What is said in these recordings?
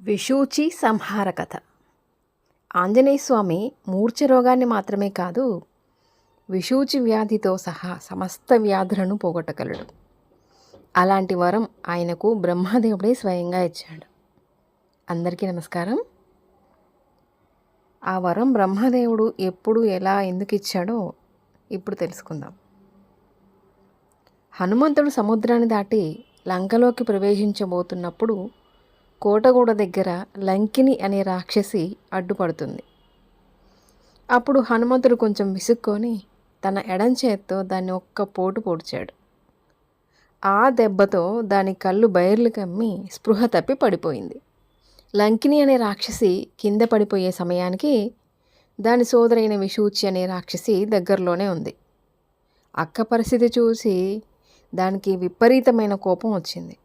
విషూచి సంహార కథ. ఆంజనేయస్వామి మూర్ఛ రోగాన్ని మాత్రమే కాదు విషూచి వ్యాధితో సహా సమస్త వ్యాధులను పోగొట్టగలడు. అలాంటి వరం ఆయనకు బ్రహ్మదేవుడే స్వయంగా ఇచ్చాడు. అందరికీ నమస్కారం. ఆ వరం బ్రహ్మదేవుడు ఎప్పుడు ఎలా ఎందుకు ఇచ్చాడో ఇప్పుడు తెలుసుకుందాం. హనుమంతుడు సముద్రాన్ని దాటి లంకలోకి ప్రవేశించబోతున్నప్పుడు కోటగూడ దగ్గర లంకిని అనే రాక్షసి అడ్డుపడుతుంది. అప్పుడు హనుమంతుడు కొంచెం విసుక్కొని తన ఎడం చేత్తో దాన్ని ఒక్క పోటు పొడిచాడు. ఆ దెబ్బతో దాని కళ్ళు బయర్లు కమ్మి స్పృహ తప్పి పడిపోయింది. లంకిని అనే రాక్షసి కింద పడిపోయే సమయానికి దాని సోదరైన విషూచి అనే రాక్షసి దగ్గరలోనే ఉంది. అక్క పరిస్థితి చూసి దానికి విపరీతమైన కోపం వచ్చింది.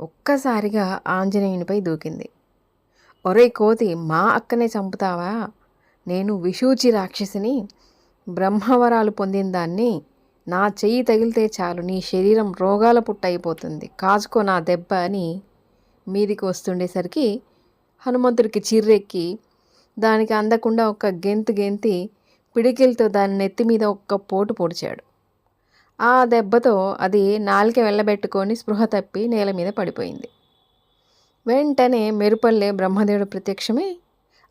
ఒక్కసారిగా ఆంజనేయునిపై దూకింది. ఒరే కోతి మా అక్కనే చంపుతావా? నేను విషూచి రాక్షసిని బ్రహ్మవరాలు పొందిన దాన్ని నా చెయ్యి తగిలితే చాలు నీ శరీరం రోగాల పుట్ట అయిపోతుంది కాచుకో నా దెబ్బ అని మీదికి వస్తుండేసరికి హనుమంతుడికి చిర్రెక్కి దానికి అందకుండా ఒక గెంతు గెంతి పిడికిలతో దాని నెత్తి మీద ఒక్క పోటు పొడిచాడు. ఆ దెబ్బతో అది నాలిక వెళ్ళబెట్టుకొని స్పృహ తప్పి నేల మీద పడిపోయింది. వెంటనే మెరుపల్లె బ్రహ్మదేవుడు ప్రత్యక్షమై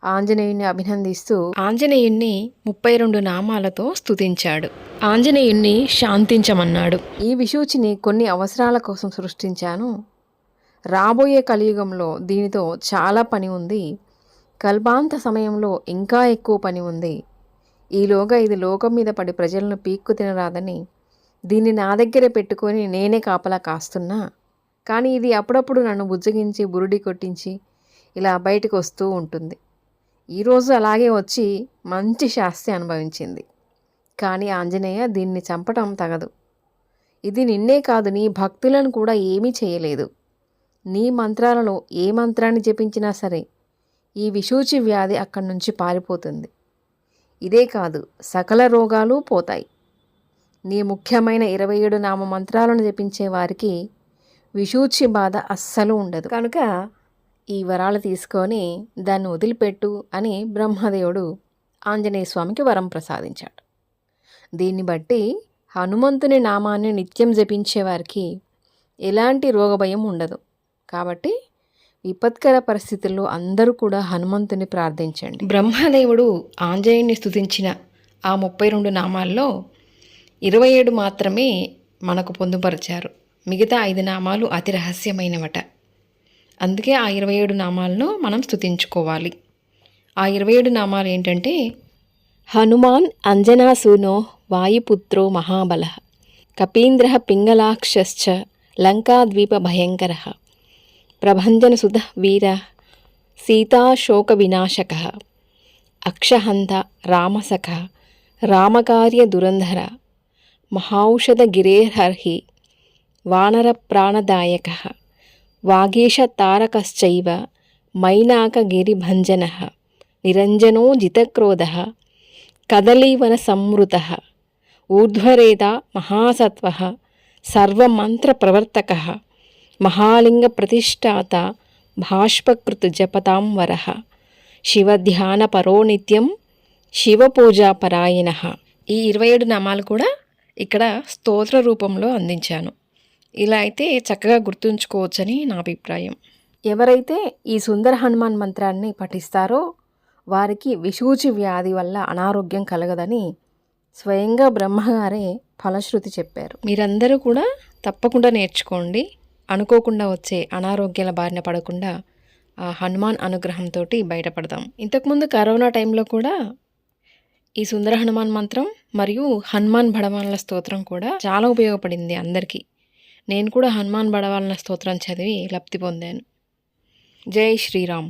ఆంజనేయుణ్ణి అభినందిస్తూ ఆంజనేయుణ్ణి ముప్పై రెండు నామాలతో స్తుతించాడు. ఆంజనేయుణ్ణి శాంతించమన్నాడు. ఈ విషూచిని కొన్ని అవసరాల కోసం సృష్టించాను. రాబోయే కలియుగంలో దీనితో చాలా పని ఉంది. కల్పాంత సమయంలో ఇంకా ఎక్కువ పని ఉంది. ఈలోగా ఇది లోకం మీద పడి ప్రజలను పీక్కు తినరాదని దీన్ని నా దగ్గరే పెట్టుకొని నేనే కాపలా కాస్తున్నా? కానీ ఇది అప్పుడప్పుడు నన్ను బుజ్జగించి బురుడి కొట్టించి ఇలా బయటకు వస్తూ ఉంటుంది. ఈరోజు అలాగే వచ్చి మంచి శాస్తి అనుభవించింది. కానీ ఆంజనేయ దీన్ని చంపటం తగదు. ఇది నిన్నే కాదు నీ భక్తులను కూడా ఏమీ చేయలేదు. నీ మంత్రాలలో ఏ మంత్రాన్ని జపించినా సరే ఈ విషూచి వ్యాధి అక్కడి నుంచి పారిపోతుంది. ఇదే కాదు సకల రోగాలు పోతాయి. నీ ముఖ్యమైన ఇరవై ఏడు నామ మంత్రాలను జపించే వారికి విషూచి బాధ అస్సలు ఉండదు. కనుక ఈ వరాలు తీసుకొని దాన్ని వదిలిపెట్టు అని బ్రహ్మదేవుడు ఆంజనేయ స్వామికి వరం ప్రసాదించాడు. దీన్ని బట్టి హనుమంతుని నామాన్ని నిత్యం జపించే వారికి ఎలాంటి రోగభయం ఉండదు. కాబట్టి విపత్కర పరిస్థితుల్లో అందరూ కూడా హనుమంతుని ప్రార్థించండి. బ్రహ్మదేవుడు ఆంజనేయుని స్థుతించిన ఆ ముప్పై రెండు నామాల్లో ఇరవై ఏడు మాత్రమే మనకు పొందుపరిచారు. మిగతా ఐదు నామాలు అతి రహస్యమైనవట. అందుకే ఆ ఇరవై ఏడు నామాలను మనం స్థుతించుకోవాలి ఆ ఇరవై ఏడు నామాలు ఏంటంటే హనుమాన్ అంజనాసూనో వాయుపుత్రో మహాబల కపీంద్ర పింగళాక్షశ్చ లంకాద్వీప భయంకర ప్రభంజనసుధ వీర సీతాశోక వినాశక అక్షహంత రామసఖ రామకార్య దురంధర మహౌషధగిరేర్హర్హి వానరప్రాణదాయక వాగీషతారకశ్చైవ మైనాకగిరిభంజన నిరంజనో జితక్రోధ కదలీవనసంవృత ఊర్ధ్వరేత మహాసత్వ సర్వమంత్రప్రవర్తక మహాలింగప్రతిష్టాత భాష్పకృతుజపతాంవర శివధ్యానపరో నిత్యం శివపూజాపరాయణ ఈ ఇరవై ఏడు నామాలు కూడా ఇక్కడ స్తోత్ర రూపంలో అందించాను. ఇలా అయితే చక్కగా గుర్తుంచుకోవచ్చని నా అభిప్రాయం. ఎవరైతే ఈ సుందర హనుమాన్ మంత్రాన్ని పఠిస్తారో వారికి విషూచి వ్యాధి వల్ల అనారోగ్యం కలగదని స్వయంగా బ్రహ్మగారే ఫలశ్రుతి చెప్పారు. మీరందరూ కూడా తప్పకుండా నేర్చుకోండి. అనుకోకుండా వచ్చే అనారోగ్యాల బారిన పడకుండా ఆ హనుమాన్ అనుగ్రహంతో బయటపడదాం. ఇంతకుముందు కరోనా టైంలో కూడా ఈ సుందర హనుమాన్ మంత్రం మరియు హనుమాన్ బడవాన్ల స్తోత్రం కూడా చాలా ఉపయోగపడింది అందరికీ. నేను కూడా హనుమాన్ బడవాన్ల స్తోత్రం చదివి లబ్ధి పొందాను. జై శ్రీరామ్.